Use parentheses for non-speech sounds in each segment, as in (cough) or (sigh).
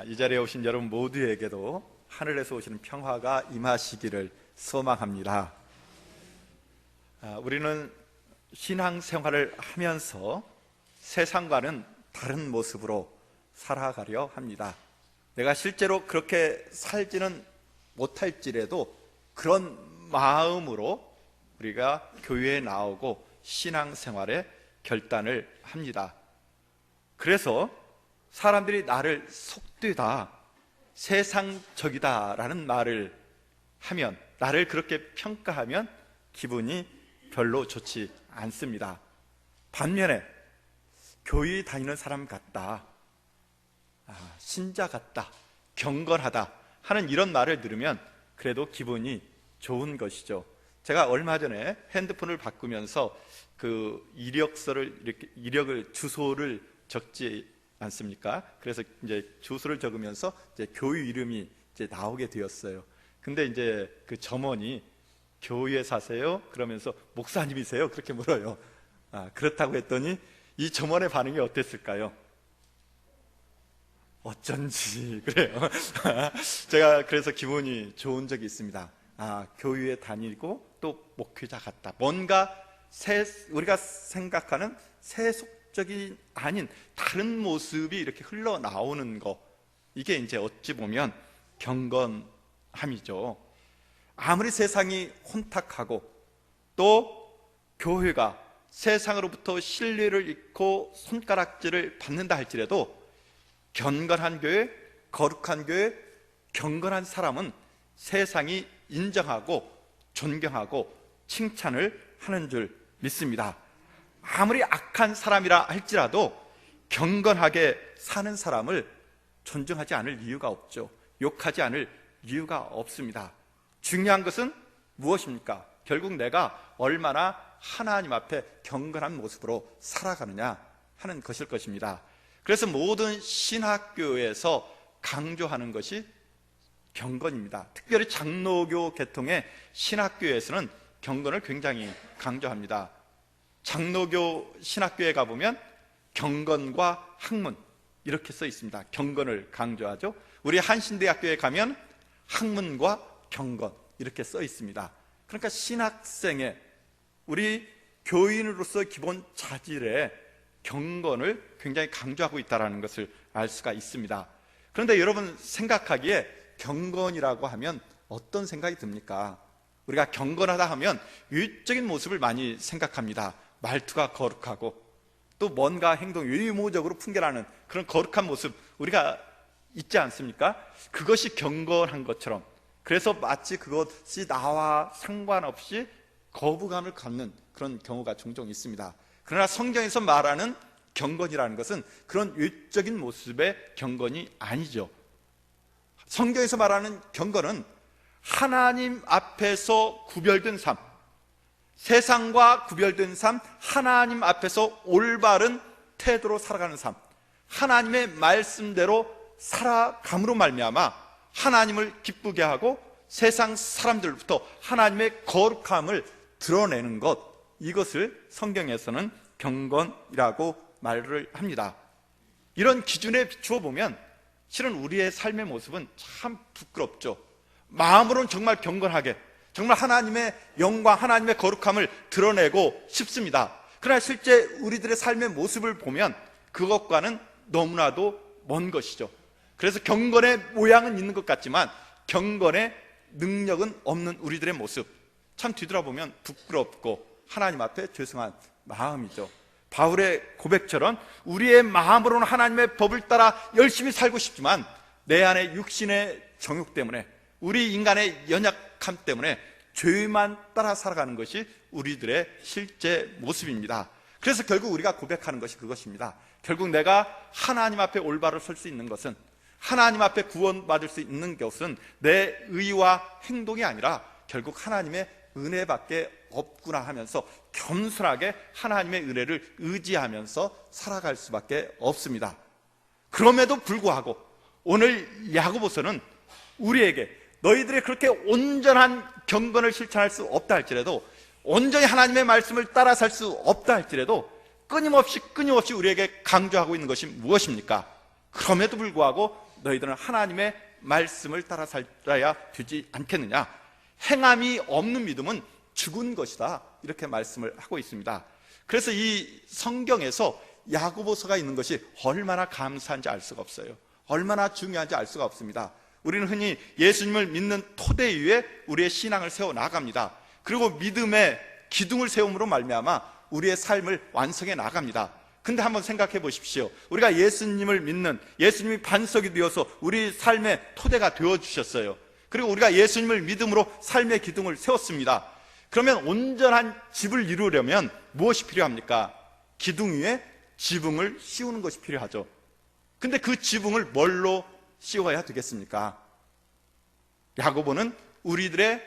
아, 이 자리에 오신 여러분 모두에게도 하늘에서 오시는 평화가 임하시기를 소망합니다. 아, 우리는 신앙 생활을 하면서 세상과는 다른 모습으로 살아가려 합니다. 내가 실제로 그렇게 살지는 못할지라도 그런 마음으로 우리가 교회에 나오고 신앙 생활에 결단을 합니다. 그래서 사람들이 나를 속되다, 세상적이다라는 말을 하면, 나를 그렇게 평가하면 기분이 별로 좋지 않습니다. 반면에 교회 다니는 사람 같다, 아, 신자 같다, 경건하다 하는 이런 말을 들으면 그래도 기분이 좋은 것이죠. 제가 얼마 전에 핸드폰을 바꾸면서 그 이력서를 이렇게 이력을 주소를 적지 않습니까? 그래서 이제 주소를 적으면서 이제 교회 이름이 이제 나오게 되었어요. 근데 이제 그 점원이 교회에 사세요? 그러면서 목사님이세요? 그렇게 물어요. 아, 그렇다고 했더니 이 점원의 반응이 어땠을까요? 어쩐지 (laughs) 그래요. (laughs) 제가 그래서 기분이 좋은 적이 있습니다. 아, 교회에 다니고 또 목회자 같다. 뭔가 세, 우리가 생각하는 세속 적이 아닌 다른 모습이 이렇게 흘러나오는 거. 이게 이제 어찌 보면 경건함이죠. 아무리 세상이 혼탁하고 또 교회가 세상으로부터 신뢰를 잃고 손가락질을 받는다 할지라도 경건한 교회, 거룩한 교회, 경건한 사람은 세상이 인정하고 존경하고 칭찬을 하는 줄 믿습니다. 아무리 악한 사람이라 할지라도 경건하게 사는 사람을 존중하지 않을 이유가 없죠. 욕하지 않을 이유가 없습니다. 중요한 것은 무엇입니까? 결국 내가 얼마나 하나님 앞에 경건한 모습으로 살아가느냐 하는 것일 것입니다. 그래서 모든 신학교에서 강조하는 것이 경건입니다. 특별히 장로교 계통의 신학교에서는 경건을 굉장히 강조합니다. 장로교 신학교에 가보면 경건과 학문 이렇게 써 있습니다. 경건을 강조하죠. 우리 한신대학교에 가면 학문과 경건 이렇게 써 있습니다. 그러니까 신학생의 우리 교인으로서 기본 자질에 경건을 굉장히 강조하고 있다는 것을 알 수가 있습니다. 그런데 여러분 생각하기에 경건이라고 하면 어떤 생각이 듭니까? 우리가 경건하다 하면 외적인 모습을 많이 생각합니다. 말투가 거룩하고 또 뭔가 행동 외모적으로 풍겨나는 그런 거룩한 모습 우리가 있지 않습니까? 그것이 경건한 것처럼 그래서 마치 그것이 나와 상관없이 거부감을 갖는 그런 경우가 종종 있습니다. 그러나 성경에서 말하는 경건이라는 것은 그런 외적인 모습의 경건이 아니죠. 성경에서 말하는 경건은 하나님 앞에서 구별된 삶, 세상과 구별된 삶, 하나님 앞에서 올바른 태도로 살아가는 삶, 하나님의 말씀대로 살아감으로 말미암아 하나님을 기쁘게 하고 세상 사람들부터 하나님의 거룩함을 드러내는 것 이것을 성경에서는 경건이라고 말을 합니다. 이런 기준에 비추어 보면 실은 우리의 삶의 모습은 참 부끄럽죠. 마음으로는 정말 경건하게, 정말 하나님의 영광, 하나님의 거룩함을 드러내고 싶습니다. 그러나 실제 우리들의 삶의 모습을 보면 그것과는 너무나도 먼 것이죠. 그래서 경건의 모양은 있는 것 같지만 경건의 능력은 없는 우리들의 모습. 참 뒤돌아보면 부끄럽고 하나님 앞에 죄송한 마음이죠. 바울의 고백처럼 우리의 마음으로는 하나님의 법을 따라 열심히 살고 싶지만 내 안에 육신의 정욕 때문에 우리 인간의 연약함 때문에 죄만 따라 살아가는 것이 우리들의 실제 모습입니다. 그래서 결국 우리가 고백하는 것이 그것입니다. 결국 내가 하나님 앞에 올바로 설 수 있는 것은 하나님 앞에 구원받을 수 있는 것은 내 의와 행동이 아니라 결국 하나님의 은혜밖에 없구나 하면서 겸손하게 하나님의 은혜를 의지하면서 살아갈 수밖에 없습니다. 그럼에도 불구하고 오늘 야고보서는 우리에게 너희들이 그렇게 온전한 경건을 실천할 수 없다 할지라도 온전히 하나님의 말씀을 따라 살 수 없다 할지라도 끊임없이 끊임없이 우리에게 강조하고 있는 것이 무엇입니까? 그럼에도 불구하고 너희들은 하나님의 말씀을 따라 살아야 되지 않겠느냐? 행함이 없는 믿음은 죽은 것이다. 이렇게 말씀을 하고 있습니다. 그래서 이 성경에서 야고보서가 있는 것이 얼마나 감사한지 알 수가 없어요. 얼마나 중요한지 알 수가 없습니다. 우리는 흔히 예수님을 믿는 토대 위에 우리의 신앙을 세워 나갑니다. 그리고 믿음의 기둥을 세움으로 말미암아 우리의 삶을 완성해 나갑니다. 근데 한번 생각해 보십시오. 우리가 예수님을 믿는 예수님이 반석이 되어서 우리 삶의 토대가 되어 주셨어요. 그리고 우리가 예수님을 믿음으로 삶의 기둥을 세웠습니다. 그러면 온전한 집을 이루려면 무엇이 필요합니까? 기둥 위에 지붕을 씌우는 것이 필요하죠. 근데 그 지붕을 뭘로 씌워야 되겠습니까? 야고보는 우리들의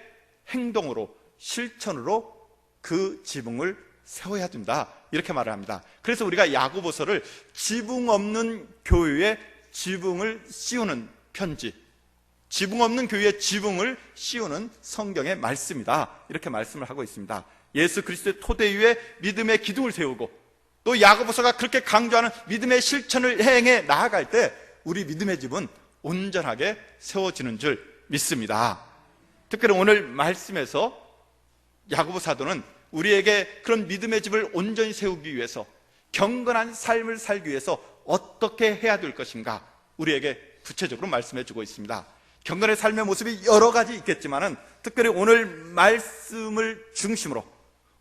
행동으로 실천으로 그 지붕을 세워야 된다. 이렇게 말을 합니다. 그래서 우리가 야고보서를 지붕 없는 교회에 지붕을 씌우는 편지, 지붕 없는 교회에 지붕을 씌우는 성경의 말씀이다. 이렇게 말씀을 하고 있습니다. 예수 그리스도의 토대 위에 믿음의 기둥을 세우고 또 야고보서가 그렇게 강조하는 믿음의 실천을 행해 나아갈 때 우리 믿음의 집은 온전하게 세워지는 줄 믿습니다. 특별히 오늘 말씀에서 야고보 사도는 우리에게 그런 믿음의 집을 온전히 세우기 위해서 경건한 삶을 살기 위해서 어떻게 해야 될 것인가 우리에게 구체적으로 말씀해 주고 있습니다. 경건의 삶의 모습이 여러 가지 있겠지만은 특별히 오늘 말씀을 중심으로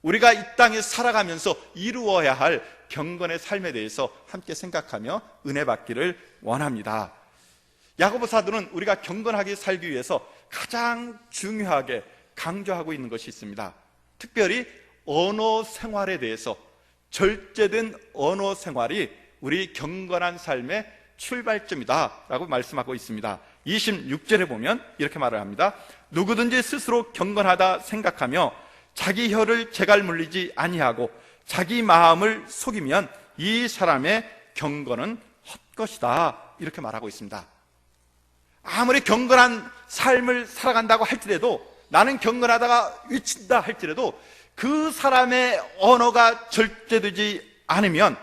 우리가 이 땅에 살아가면서 이루어야 할 경건의 삶에 대해서 함께 생각하며 은혜 받기를 원합니다. 야고보 사도는 우리가 경건하게 살기 위해서 가장 중요하게 강조하고 있는 것이 있습니다. 특별히 언어 생활에 대해서 절제된 언어 생활이 우리 경건한 삶의 출발점이다라고 말씀하고 있습니다. 26절에 보면 이렇게 말을 합니다. 누구든지 스스로 경건하다 생각하며 자기 혀를 재갈 물리지 아니하고 자기 마음을 속이면 이 사람의 경건은 헛것이다. 이렇게 말하고 있습니다. 아무리 경건한 삶을 살아간다고 할지라도 나는 경건하다가 위친다 할지라도 그 사람의 언어가 절제되지 않으면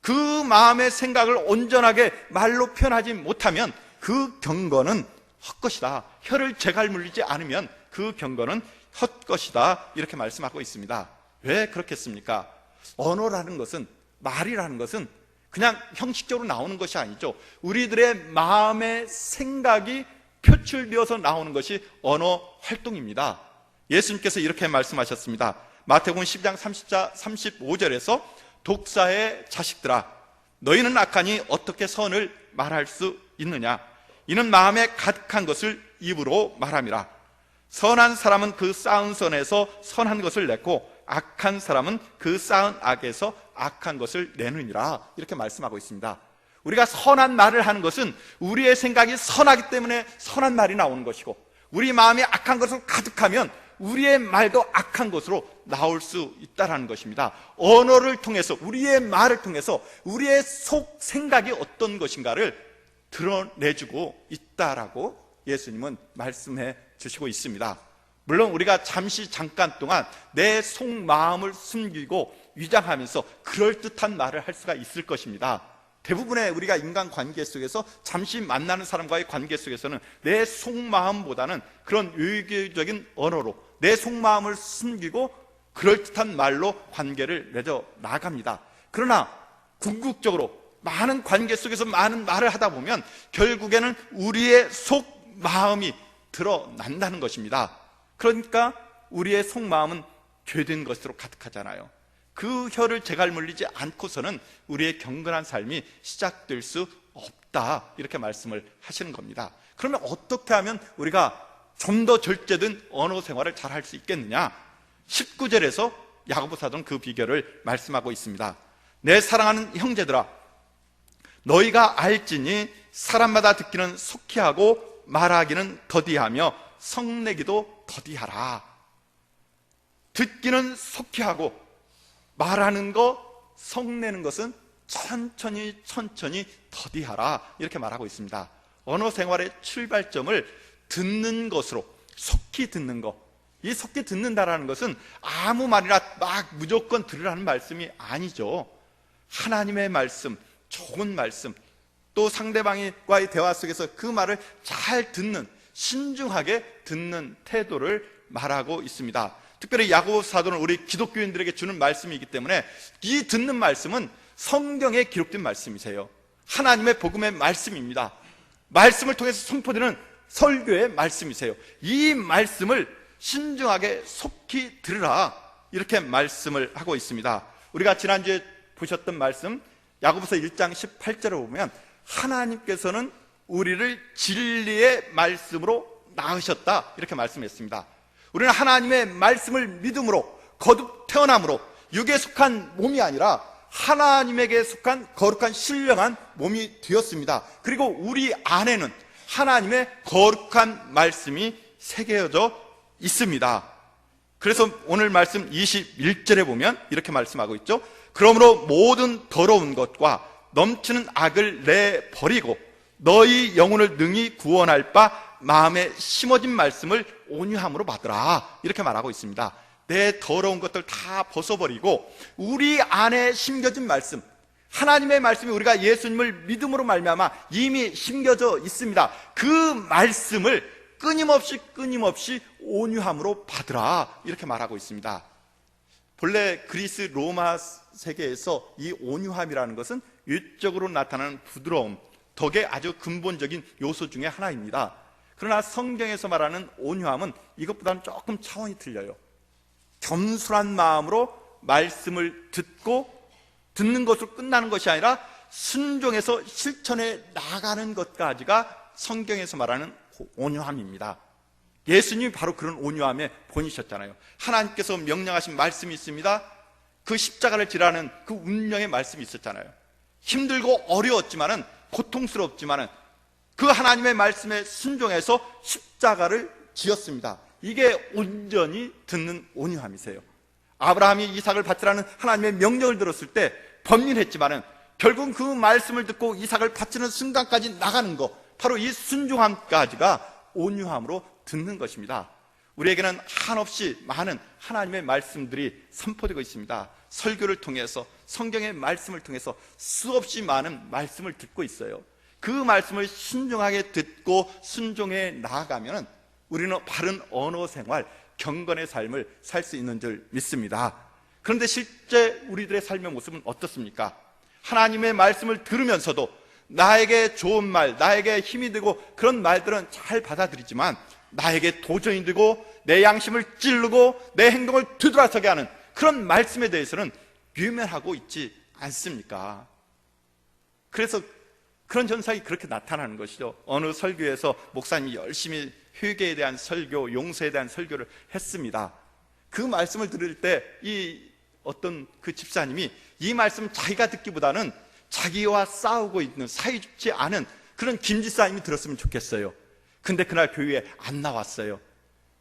그 마음의 생각을 온전하게 말로 표현하지 못하면 그 경건은 헛것이다. 혀를 재갈 물리지 않으면 그 경건은 헛것이다. 이렇게 말씀하고 있습니다. 왜 그렇겠습니까? 언어라는 것은, 말이라는 것은 그냥 형식적으로 나오는 것이 아니죠. 우리들의 마음의 생각이 표출되어서 나오는 것이 언어 활동입니다. 예수님께서 이렇게 말씀하셨습니다. 마태복음 10장 30자 35절에서 독사의 자식들아 너희는 악하니 어떻게 선을 말할 수 있느냐 이는 마음에 가득한 것을 입으로 말함이라 선한 사람은 그 쌓은 선에서 선한 것을 냈고 악한 사람은 그 쌓은 악에서 악한 것을 내느니라 이렇게 말씀하고 있습니다. 우리가 선한 말을 하는 것은 우리의 생각이 선하기 때문에 선한 말이 나오는 것이고 우리 마음이 악한 것을 가득하면 우리의 말도 악한 것으로 나올 수 있다라는 것입니다. 언어를 통해서 우리의 말을 통해서 우리의 속 생각이 어떤 것인가를 드러내주고 있다라고 예수님은 말씀해 주시고 있습니다. 물론 우리가 잠시 잠깐 동안 내 속마음을 숨기고 위장하면서 그럴듯한 말을 할 수가 있을 것입니다. 대부분의 우리가 인간 관계 속에서 잠시 만나는 사람과의 관계 속에서는 내 속마음보다는 그런 의교적인 언어로 내 속마음을 숨기고 그럴듯한 말로 관계를 맺어 나갑니다. 그러나 궁극적으로 많은 관계 속에서 많은 말을 하다 보면 결국에는 우리의 속 마음이 드러난다는 것입니다. 그러니까 우리의 속마음은 죄된 것으로 가득하잖아요. 그 혀를 재갈 물리지 않고서는 우리의 경건한 삶이 시작될 수 없다. 이렇게 말씀을 하시는 겁니다. 그러면 어떻게 하면 우리가 좀 더 절제된 언어 생활을 잘 할 수 있겠느냐? 19절에서 야고보 사도는 그 비결을 말씀하고 있습니다. 내 사랑하는 형제들아 너희가 알지니 사람마다 듣기는 속히 하고 말하기는 더디하며 성내기도 더디하라. 듣기는 속히 하고 말하는 거, 성내는 것은 천천히 천천히 더디하라. 이렇게 말하고 있습니다. 언어 생활의 출발점을 듣는 것으로 속히 듣는 것. 이 속히 듣는다라는 것은 아무 말이나 막 무조건 들으라는 말씀이 아니죠. 하나님의 말씀, 좋은 말씀, 또 상대방과의 대화 속에서 그 말을 잘 듣는 신중하게 듣는 태도를 말하고 있습니다. 특별히 야고보 사도는 우리 기독교인들에게 주는 말씀이기 때문에 이 듣는 말씀은 성경에 기록된 말씀이세요. 하나님의 복음의 말씀입니다. 말씀을 통해서 선포되는 설교의 말씀이세요. 이 말씀을 신중하게 속히 들으라 이렇게 말씀을 하고 있습니다. 우리가 지난주에 보셨던 말씀 야고보서 1장 18절을 보면 하나님께서는 우리를 진리의 말씀으로 낳으셨다 이렇게 말씀했습니다. 우리는 하나님의 말씀을 믿음으로 거듭 태어남으로 육에 속한 몸이 아니라 하나님에게 속한 거룩한 신령한 몸이 되었습니다. 그리고 우리 안에는 하나님의 거룩한 말씀이 새겨져 있습니다. 그래서 오늘 말씀 21절에 보면 이렇게 말씀하고 있죠. 그러므로 모든 더러운 것과 넘치는 악을 내 버리고 너희 영혼을 능히 구원할 바 마음에 심어진 말씀을 온유함으로 받으라. 이렇게 말하고 있습니다. 내 더러운 것들 다 벗어버리고 우리 안에 심겨진 말씀 하나님의 말씀이 우리가 예수님을 믿음으로 말미암아 이미 심겨져 있습니다. 그 말씀을 끊임없이 끊임없이 온유함으로 받으라 이렇게 말하고 있습니다. 본래 그리스 로마 세계에서 이 온유함이라는 것은 외적으로 나타나는 부드러움, 덕의 아주 근본적인 요소 중에 하나입니다. 그러나 성경에서 말하는 온유함은 이것보다는 조금 차원이 틀려요. 겸손한 마음으로 말씀을 듣고 듣는 것으로 끝나는 것이 아니라 순종해서 실천해 나가는 것까지가 성경에서 말하는 온유함입니다. 예수님이 바로 그런 온유함의 본이셨잖아요. 하나님께서 명령하신 말씀이 있습니다. 그 십자가를 지라는 그 운명의 말씀이 있었잖아요. 힘들고 어려웠지만은 고통스럽지만은 그 하나님의 말씀에 순종해서 십자가를 지었습니다. 이게 온전히 듣는 온유함이세요. 아브라함이 이삭을 바치라는 하나님의 명령을 들었을 때 범민했지만은 결국 그 말씀을 듣고 이삭을 바치는 순간까지 나가는 것 바로 이 순종함까지가 온유함으로 듣는 것입니다. 우리에게는 한없이 많은 하나님의 말씀들이 선포되고 있습니다. 설교를 통해서 성경의 말씀을 통해서 수없이 많은 말씀을 듣고 있어요. 그 말씀을 신중하게 듣고 순종해 나아가면 우리는 바른 언어 생활, 경건의 삶을 살 수 있는 줄 믿습니다. 그런데 실제 우리들의 삶의 모습은 어떻습니까? 하나님의 말씀을 들으면서도 나에게 좋은 말, 나에게 힘이 되고 그런 말들은 잘 받아들이지만 나에게 도전이 되고 내 양심을 찌르고 내 행동을 뒤돌아서게 하는 그런 말씀에 대해서는 유면하고 있지 않습니까? 그래서 그런 현상이 그렇게 나타나는 것이죠. 어느 설교에서 목사님이 열심히 회개에 대한 설교, 용서에 대한 설교를 했습니다. 그 말씀을 들을 때 이 어떤 그 집사님이 이 말씀 자기가 듣기보다는 자기와 싸우고 있는 사이좋지 않은 그런 김 집사님이 들었으면 좋겠어요. 근데 그날 교회에 안 나왔어요.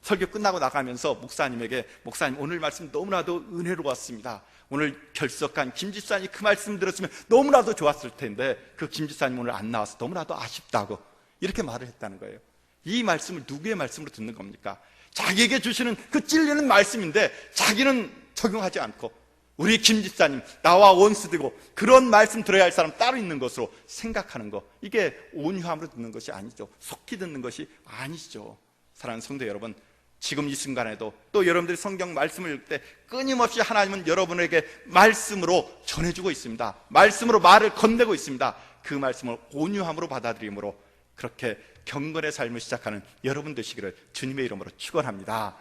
설교 끝나고 나가면서 목사님에게 목사님 오늘 말씀 너무나도 은혜로웠습니다. 오늘 결석한 김 집사님 그 말씀 들었으면 너무나도 좋았을 텐데 그 김 집사님 오늘 안 나와서 너무나도 아쉽다고 이렇게 말을 했다는 거예요. 이 말씀을 누구의 말씀으로 듣는 겁니까? 자기에게 주시는 그 찔리는 말씀인데 자기는 적용하지 않고 우리 김 집사님 나와 원수되고 그런 말씀 들어야 할 사람 따로 있는 것으로 생각하는 거 이게 온유함으로 듣는 것이 아니죠. 속히 듣는 것이 아니죠. 사랑하는 성도 여러분 지금 이 순간에도 또 여러분들이 성경 말씀을 읽을 때 끊임없이 하나님은 여러분에게 말씀으로 전해주고 있습니다. 말씀으로 말을 건네고 있습니다. 그 말씀을 온유함으로 받아들임으로 그렇게 경건의 삶을 시작하는 여러분 되시기를 주님의 이름으로 축원합니다.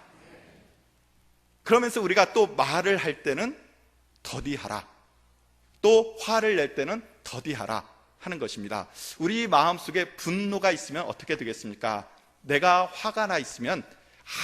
그러면서 우리가 또 말을 할 때는 더디하라. 또 화를 낼 때는 더디하라 하는 것입니다. 우리 마음속에 분노가 있으면 어떻게 되겠습니까? 내가 화가 나 있으면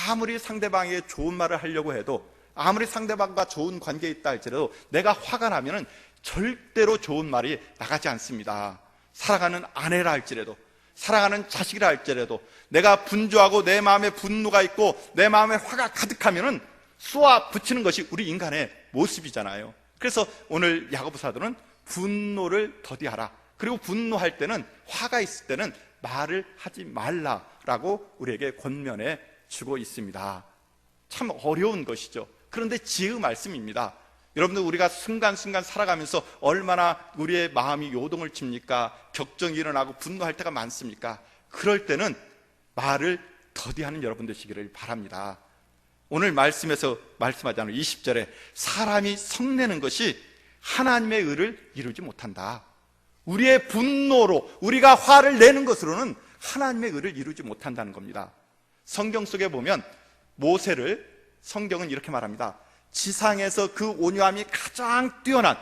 아무리 상대방에게 좋은 말을 하려고 해도 아무리 상대방과 좋은 관계에 있다 할지라도 내가 화가 나면은 절대로 좋은 말이 나가지 않습니다. 사랑하는 아내라 할지라도 사랑하는 자식이라 할지라도 내가 분주하고 내 마음에 분노가 있고 내 마음에 화가 가득하면은 쏘아 붙이는 것이 우리 인간의 모습이잖아요. 그래서 오늘 야고보 사도는 분노를 더디하라. 그리고 분노할 때는 화가 있을 때는 말을 하지 말라라고 우리에게 권면해 주고 있습니다. 참 어려운 것이죠. 그런데 지혜 말씀입니다. 여러분들 우리가 순간순간 살아가면서 얼마나 우리의 마음이 요동을 칩니까? 격정이 일어나고 분노할 때가 많습니까? 그럴 때는 말을 더디하는 여러분 되시기를 바랍니다. 오늘 말씀에서 말씀하자는 20절에 사람이 성내는 것이 하나님의 의를 이루지 못한다. 우리의 분노로 우리가 화를 내는 것으로는 하나님의 의를 이루지 못한다는 겁니다. 성경 속에 보면 모세를 성경은 이렇게 말합니다. 지상에서 그 온유함이 가장 뛰어난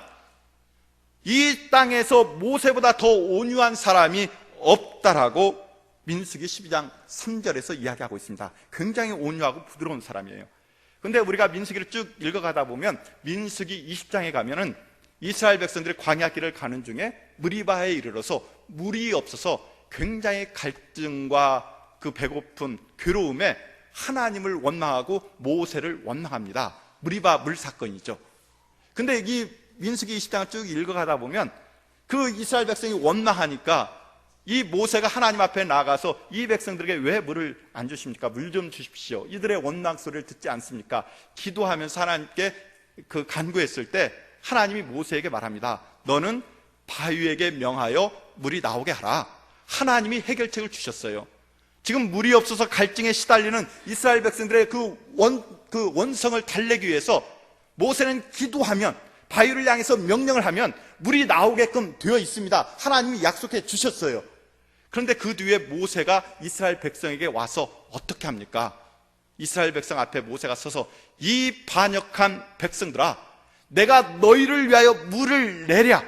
이 땅에서 모세보다 더 온유한 사람이 없다라고 민수기 12장 3절에서 이야기하고 있습니다. 굉장히 온유하고 부드러운 사람이에요. 근데 우리가 민수기를 쭉 읽어가다 보면 민수기 20장에 가면은 이스라엘 백성들이 광야 길을 가는 중에 무리바에 이르러서 물이 없어서 굉장히 갈증과 그 배고픈 괴로움에 하나님을 원망하고 모세를 원망합니다. 무리바 물 사건이죠. 근데 이 민수기 20장을 쭉 읽어가다 보면 그 이스라엘 백성이 원망하니까 이 모세가 하나님 앞에 나가서 이 백성들에게 왜 물을 안 주십니까? 물 좀 주십시오. 이들의 원망 소리를 듣지 않습니까? 기도하면서 하나님께 그 간구했을 때 하나님이 모세에게 말합니다. 너는 바위에게 명하여 물이 나오게 하라. 하나님이 해결책을 주셨어요. 지금 물이 없어서 갈증에 시달리는 이스라엘 백성들의 그 원, 그 원성을 달래기 위해서 모세는 기도하면 바위를 향해서 명령을 하면 물이 나오게끔 되어 있습니다. 하나님이 약속해 주셨어요. 그런데 그 뒤에 모세가 이스라엘 백성에게 와서 어떻게 합니까? 이스라엘 백성 앞에 모세가 서서 이 반역한 백성들아, 내가 너희를 위하여 물을 내랴.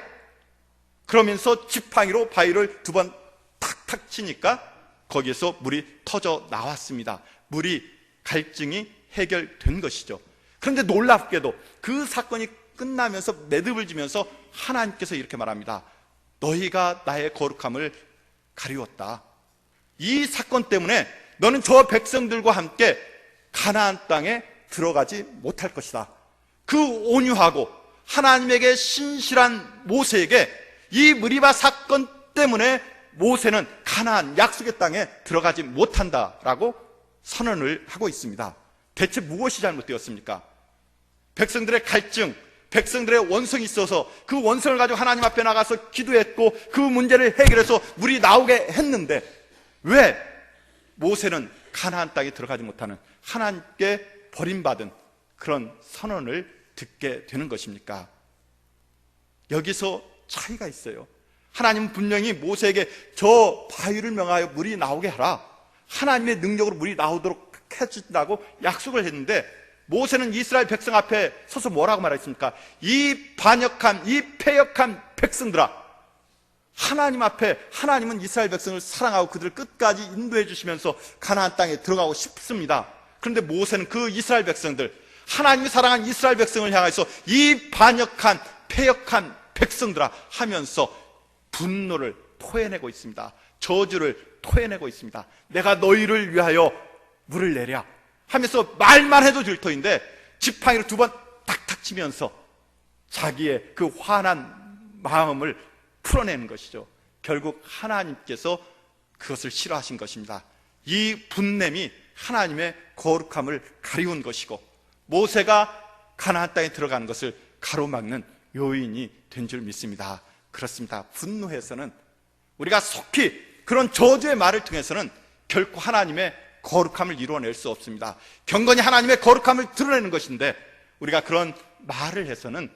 그러면서 지팡이로 바위를 두 번 탁탁 치니까 거기에서 물이 터져 나왔습니다. 물이 갈증이 해결된 것이죠. 그런데 놀랍게도 그 사건이 끝나면서 매듭을 지면서 하나님께서 이렇게 말합니다. 너희가 나의 거룩함을 가리웠다. 이 사건 때문에 너는 저 백성들과 함께 가나안 땅에 들어가지 못할 것이다. 그 온유하고 하나님에게 신실한 모세에게 이 무리바 사건 때문에 모세는 가나안 약속의 땅에 들어가지 못한다라고 선언을 하고 있습니다. 대체 무엇이 잘못되었습니까? 백성들의 갈증, 백성들의 원성이 있어서 그 원성을 가지고 하나님 앞에 나가서 기도했고 그 문제를 해결해서 물이 나오게 했는데 왜 모세는 가나안 땅에 들어가지 못하는 하나님께 버림받은 그런 선언을 듣게 되는 것입니까? 여기서 차이가 있어요. 하나님은 분명히 모세에게 저 바위를 명하여 물이 나오게 하라. 하나님의 능력으로 물이 나오도록 해준다고 약속을 했는데 모세는 이스라엘 백성 앞에 서서 뭐라고 말했습니까? 이 반역한, 이 패역한 백성들아. 하나님 앞에 하나님은 이스라엘 백성을 사랑하고 그들을 끝까지 인도해 주시면서 가나안 땅에 들어가고 싶습니다. 그런데 모세는 그 이스라엘 백성들, 하나님이 사랑한 이스라엘 백성을 향해서 이 반역한, 패역한 백성들아 하면서 분노를 토해내고 있습니다. 저주를 토해내고 있습니다. 내가 너희를 위하여 물을 내랴 하면서 말만 해도 질터인데 지팡이를 두 번 탁탁 치면서 자기의 그 화난 마음을 풀어내는 것이죠. 결국 하나님께서 그것을 싫어하신 것입니다. 이 분냄이 하나님의 거룩함을 가리운 것이고 모세가 가나안 땅에 들어가는 것을 가로막는 요인이 된 줄 믿습니다. 그렇습니다. 분노해서는 우리가 속히 그런 저주의 말을 통해서는 결코 하나님의 거룩함을 이루어낼 수 없습니다. 경건이 하나님의 거룩함을 드러내는 것인데 우리가 그런 말을 해서는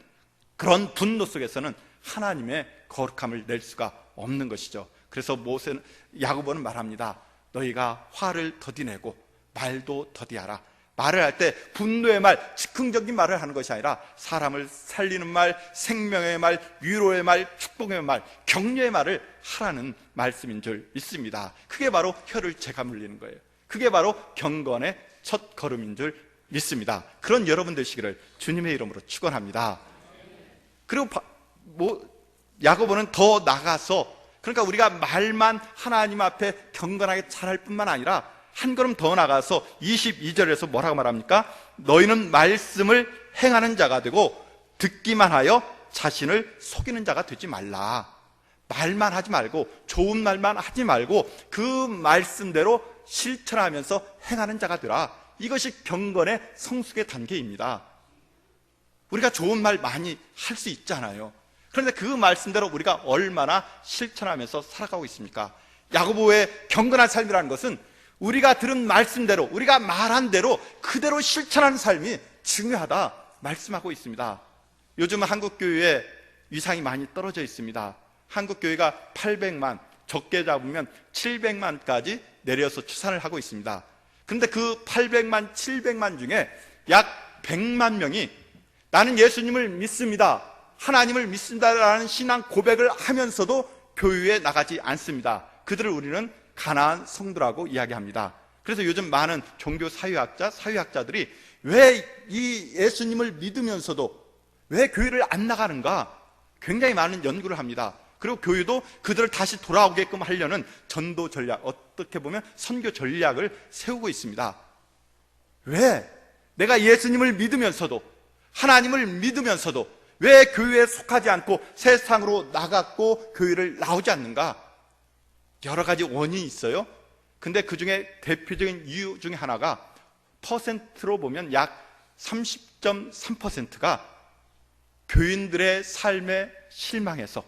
그런 분노 속에서는 하나님의 거룩함을 낼 수가 없는 것이죠. 그래서 모세는 야고보는 말합니다. 너희가 화를 더디내고 말도 더디하라. 말을 할 때 분노의 말, 즉흥적인 말을 하는 것이 아니라 사람을 살리는 말, 생명의 말, 위로의 말, 축복의 말, 격려의 말을 하라는 말씀인 줄 믿습니다. 그게 바로 혀를 제가 물리는 거예요. 그게 바로 경건의 첫 걸음인 줄 믿습니다. 그런 여러분 되시기를 주님의 이름으로 축원합니다. 그리고 바, 뭐 야고보는 더 나가서 그러니까 우리가 말만 하나님 앞에 경건하게 잘할 뿐만 아니라 한 걸음 더 나가서 22절에서 뭐라고 말합니까? 너희는 말씀을 행하는 자가 되고 듣기만 하여 자신을 속이는 자가 되지 말라. 말만 하지 말고 좋은 말만 하지 말고 그 말씀대로 실천하면서 행하는 자가 되라. 이것이 경건의 성숙의 단계입니다. 우리가 좋은 말 많이 할 수 있잖아요. 그런데 그 말씀대로 우리가 얼마나 실천하면서 살아가고 있습니까? 야고보의 경건한 삶이라는 것은 우리가 들은 말씀대로 우리가 말한 대로 그대로 실천하는 삶이 중요하다 말씀하고 있습니다. 요즘 한국 교회의 위상이 많이 떨어져 있습니다. 한국 교회가 800만 적게 잡으면 700만까지 내려서 추산을 하고 있습니다. 그런데 그 800만, 700만 중에 약 100만 명이 나는 예수님을 믿습니다. 하나님을 믿습니다라는 신앙 고백을 하면서도 교회에 나가지 않습니다. 그들을 우리는 가나안 성도라고 이야기합니다. 그래서 요즘 많은 종교 사회학자, 사회학자들이 왜 이 예수님을 믿으면서도 왜 교회를 안 나가는가 굉장히 많은 연구를 합니다. 그리고 교회도 그들을 다시 돌아오게끔 하려는 전도 전략, 어떻게 보면 선교 전략을 세우고 있습니다. 왜 내가 예수님을 믿으면서도 하나님을 믿으면서도 왜 교회에 속하지 않고 세상으로 나갔고 교회를 나오지 않는가? 여러 가지 원인이 있어요. 근데 그 중에 대표적인 이유 중에 하나가 퍼센트로 보면 약 30.3%가 교인들의 삶에 실망해서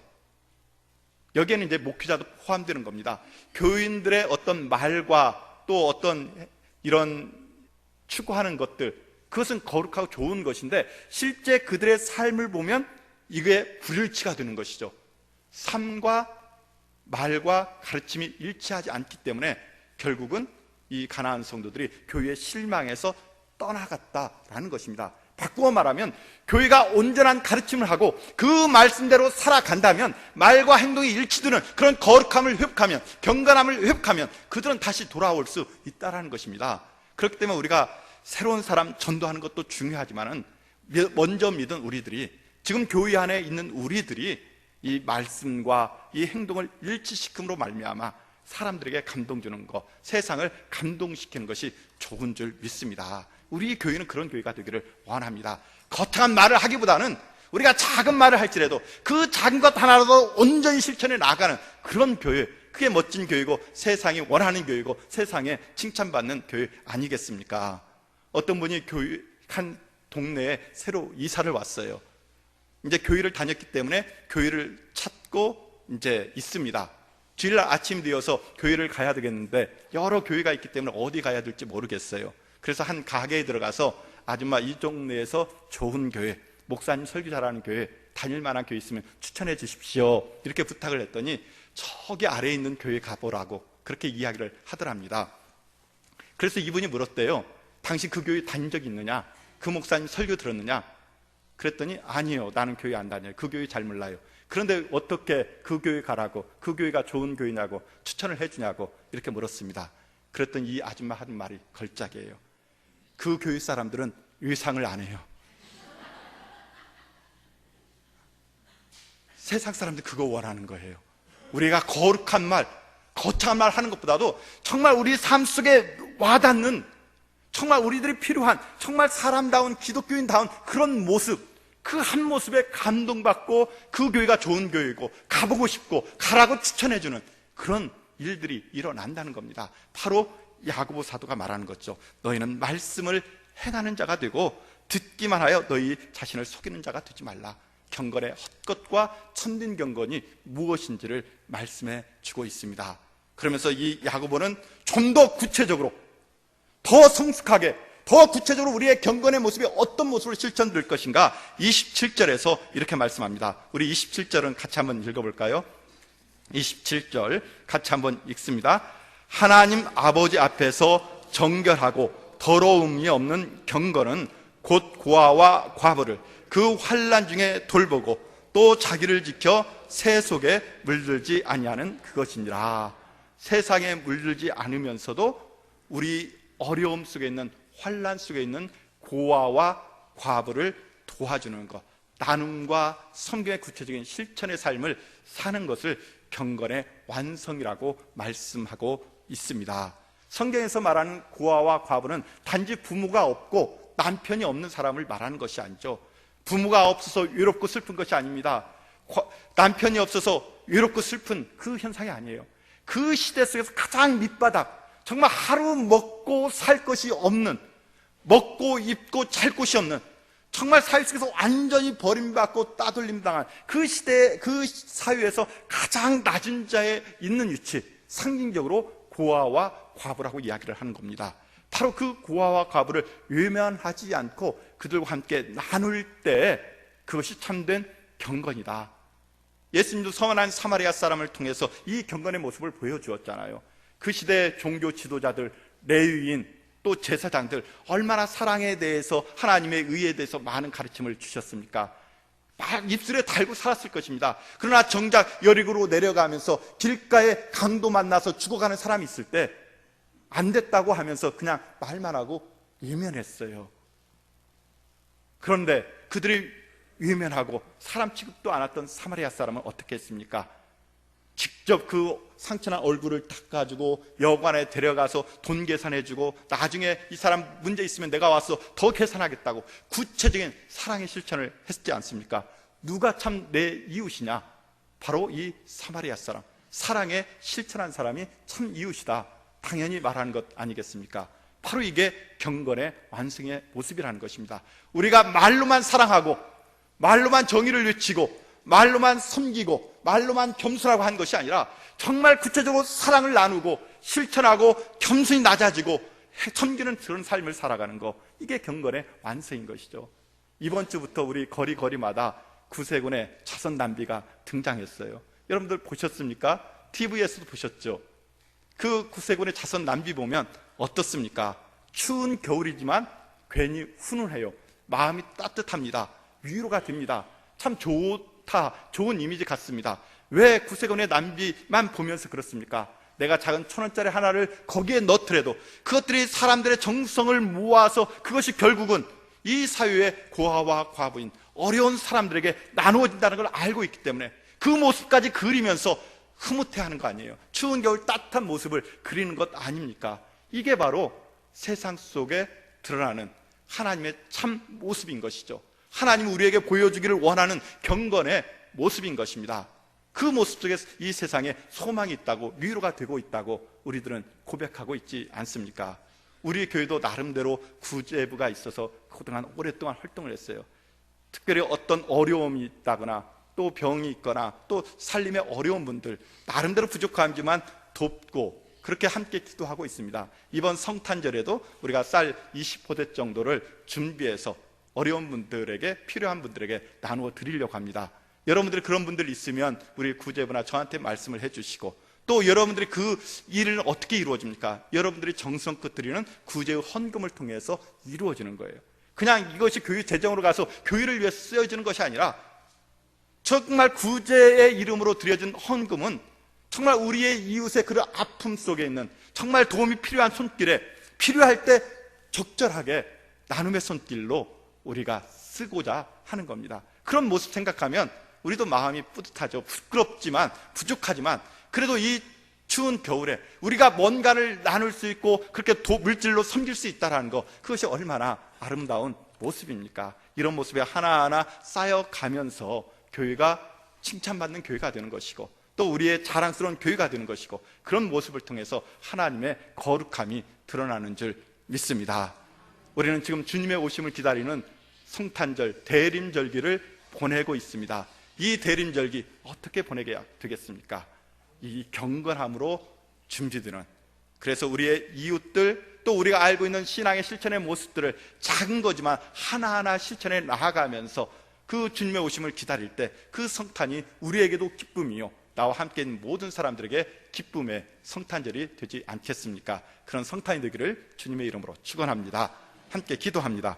여기에는 이제 목회자도 포함되는 겁니다. 교인들의 어떤 말과 또 어떤 이런 추구하는 것들 그것은 거룩하고 좋은 것인데 실제 그들의 삶을 보면 이게 불일치가 되는 것이죠. 삶과 말과 가르침이 일치하지 않기 때문에 결국은 이 가나안 성도들이 교회에 실망해서 떠나갔다라는 것입니다. 바꾸어 말하면 교회가 온전한 가르침을 하고 그 말씀대로 살아간다면 말과 행동이 일치되는 그런 거룩함을 회복하면 경건함을 회복하면 그들은 다시 돌아올 수 있다라는 것입니다. 그렇기 때문에 우리가 새로운 사람 전도하는 것도 중요하지만은 먼저 믿은 우리들이 지금 교회 안에 있는 우리들이 이 말씀과 이 행동을 일치시킴으로 말미암아 사람들에게 감동 주는 것, 세상을 감동시키는 것이 좋은 줄 믿습니다. 우리 교회는 그런 교회가 되기를 원합니다. 거창한 말을 하기보다는 우리가 작은 말을 할지라도 그 작은 것 하나라도 온전히 실천해 나가는 그런 교회, 그게 멋진 교회고 세상이 원하는 교회고 세상에 칭찬받는 교회 아니겠습니까? 어떤 분이 교회 한 동네에 새로 이사를 왔어요. 이제 교회를 다녔기 때문에 교회를 찾고 이제 있습니다. 주일날 아침 되어서 교회를 가야 되겠는데 여러 교회가 있기 때문에 어디 가야 될지 모르겠어요. 그래서 한 가게에 들어가서 아줌마 이 동네에서 좋은 교회, 목사님 설교 잘하는 교회, 다닐 만한 교회 있으면 추천해 주십시오. 이렇게 부탁을 했더니 저기 아래에 있는 교회 가보라고 그렇게 이야기를 하더랍니다. 그래서 이분이 물었대요. 당신 그 교회 다닌 적 있느냐? 그 목사님 설교 들었느냐? 그랬더니 아니요. 나는 교회 안 다녀요. 그 교회 잘 몰라요. 그런데 어떻게 그 교회 가라고 그 교회가 좋은 교회냐고 추천을 해주냐고 이렇게 물었습니다. 그랬더니 이 아줌마 하는 말이 걸작이에요. 그 교회 사람들은 의상을 안 해요. (laughs) 세상 사람들 그거 원하는 거예요. 우리가 거룩한 말, 거창한 말 하는 것보다도 정말 우리 삶 속에 와닿는 정말 우리들이 필요한 정말 사람다운 기독교인다운 그런 모습 그 한 모습에 감동받고 그 교회가 좋은 교회고 가보고 싶고 가라고 추천해주는 그런 일들이 일어난다는 겁니다. 바로 야고보 사도가 말하는 거죠. 너희는 말씀을 행하는 자가 되고 듣기만 하여 너희 자신을 속이는 자가 되지 말라. 경건의 헛것과 천빈 경건이 무엇인지를 말씀해 주고 있습니다. 그러면서 이 야고보는 좀 더 구체적으로 더 성숙하게 더 구체적으로 우리의 경건의 모습이 어떤 모습으로 실천될 것인가 27절에서 이렇게 말씀합니다. 우리 27절은 같이 한번 읽어볼까요? 27절 같이 한번 읽습니다. 하나님 아버지 앞에서 정결하고 더러움이 없는 경건은 곧 고아와 과부를 그 환란 중에 돌보고 또 자기를 지켜 새 속에 물들지 아니하는 그것이니라. 세상에 물들지 않으면서도 우리 어려움 속에 있는 환란 속에 있는 고아와 과부를 도와주는 것, 나눔과 성경의 구체적인 실천의 삶을 사는 것을 경건의 완성이라고 말씀하고 있습니다. 성경에서 말하는 고아와 과부는 단지 부모가 없고 남편이 없는 사람을 말하는 것이 아니죠. 부모가 없어서 외롭고 슬픈 것이 아닙니다. 남편이 없어서 외롭고 슬픈 그 현상이 아니에요. 그 시대 속에서 가장 밑바닥, 정말 하루 먹고 살 것이 없는, 먹고 입고 잘 곳이 없는 정말 사회 속에서 완전히 버림받고 따돌림 당한 그 시대, 그 사회에서 가장 낮은 자에 있는 위치, 상징적으로 고아와 과부라고 이야기를 하는 겁니다. 바로 그 고아와 과부를 외면하지 않고 그들과 함께 나눌 때 그것이 참된 경건이다. 예수님도 선한 사마리아 사람을 통해서 이 경건의 모습을 보여주었잖아요. 그 시대 종교 지도자들, 레위인, 또 제사장들 얼마나 사랑에 대해서 하나님의 의에 대해서 많은 가르침을 주셨습니까? 막 입술에 달고 살았을 것입니다. 그러나 정작 여리고로 내려가면서 길가에 강도 만나서 죽어가는 사람이 있을 때 안 됐다고 하면서 그냥 말만 하고 외면했어요. 그런데 그들이 외면하고 사람 취급도 않았던 사마리아 사람은 어떻게 했습니까? 직접 그 상처난 얼굴을 닦아주고 여관에 데려가서 돈 계산해주고 나중에 이 사람 문제 있으면 내가 와서 더 계산하겠다고 구체적인 사랑의 실천을 했지 않습니까? 누가 참 내 이웃이냐? 바로 이 사마리아 사람. 사랑에 실천한 사람이 참 이웃이다. 당연히 말하는 것 아니겠습니까? 바로 이게 경건의 완성의 모습이라는 것입니다. 우리가 말로만 사랑하고 말로만 정의를 외치고 말로만 섬기고 말로만 겸손하고 한 것이 아니라 정말 구체적으로 사랑을 나누고 실천하고 겸손히 낮아지고 섬기는 그런 삶을 살아가는 것 이게 경건의 완성인 것이죠. 이번 주부터 우리 거리 거리마다 구세군의 차선 남비가 등장했어요. 여러분들 보셨습니까? TV에서도 보셨죠? 그 구세군의 차선 남비 보면 어떻습니까? 추운 겨울이지만 괜히 훈훈해요. 마음이 따뜻합니다. 위로가 됩니다. 참 좋 다. 좋은 이미지 같습니다. 왜 구세군의 남비만 보면서 그렇습니까? 내가 작은 천 원짜리 하나를 거기에 넣더라도 그것들이 사람들의 정성을 모아서 그것이 결국은 이 사회의 고아와 과부인 어려운 사람들에게 나누어진다는 걸 알고 있기 때문에 그 모습까지 그리면서 흐뭇해하는 거 아니에요. 추운 겨울 따뜻한 모습을 그리는 것 아닙니까? 이게 바로 세상 속에 드러나는 하나님의 참 모습인 것이죠. 하나님 우리에게 보여주기를 원하는 경건의 모습인 것입니다. 그 모습 속에 이 세상에 소망이 있다고 위로가 되고 있다고 우리들은 고백하고 있지 않습니까? 우리 교회도 나름대로 구제부가 있어서 그동안 오랫동안 활동을 했어요. 특별히 어떤 어려움이 있다거나 또 병이 있거나 또 살림에 어려운 분들 나름대로 부족함지만 돕고 그렇게 함께 기도하고 있습니다. 이번 성탄절에도 우리가 쌀 20포대 정도를 준비해서 어려운 분들에게 필요한 분들에게 나누어 드리려고 합니다. 여러분들이 그런 분들 있으면 우리 구제부나 저한테 말씀을 해주시고 또 여러분들이 그 일을 어떻게 이루어집니까? 여러분들이 정성껏 드리는 구제의 헌금을 통해서 이루어지는 거예요. 그냥 이것이 교회 재정으로 가서 교회를 위해 쓰여지는 것이 아니라 정말 구제의 이름으로 드려진 헌금은 정말 우리의 이웃의 그 아픔 속에 있는 정말 도움이 필요한 손길에 필요할 때 적절하게 나눔의 손길로 우리가 쓰고자 하는 겁니다. 그런 모습 생각하면 우리도 마음이 뿌듯하죠. 부끄럽지만 부족하지만 그래도 이 추운 겨울에 우리가 뭔가를 나눌 수 있고 그렇게 도, 물질로 섬길 수 있다는 것 그것이 얼마나 아름다운 모습입니까? 이런 모습에 하나하나 쌓여가면서 교회가 칭찬받는 교회가 되는 것이고 또 우리의 자랑스러운 교회가 되는 것이고 그런 모습을 통해서 하나님의 거룩함이 드러나는 줄 믿습니다. 우리는 지금 주님의 오심을 기다리는 성탄절 대림절기를 보내고 있습니다. 이 대림절기 어떻게 보내게 되겠습니까? 이 경건함으로 준비되는 그래서 우리의 이웃들 또 우리가 알고 있는 신앙의 실천의 모습들을 작은 거지만 하나하나 실천해 나아가면서 그 주님의 오심을 기다릴 때 그 성탄이 우리에게도 기쁨이요 나와 함께 있는 모든 사람들에게 기쁨의 성탄절이 되지 않겠습니까? 그런 성탄이 되기를 주님의 이름으로 축원합니다. 함께 기도합니다.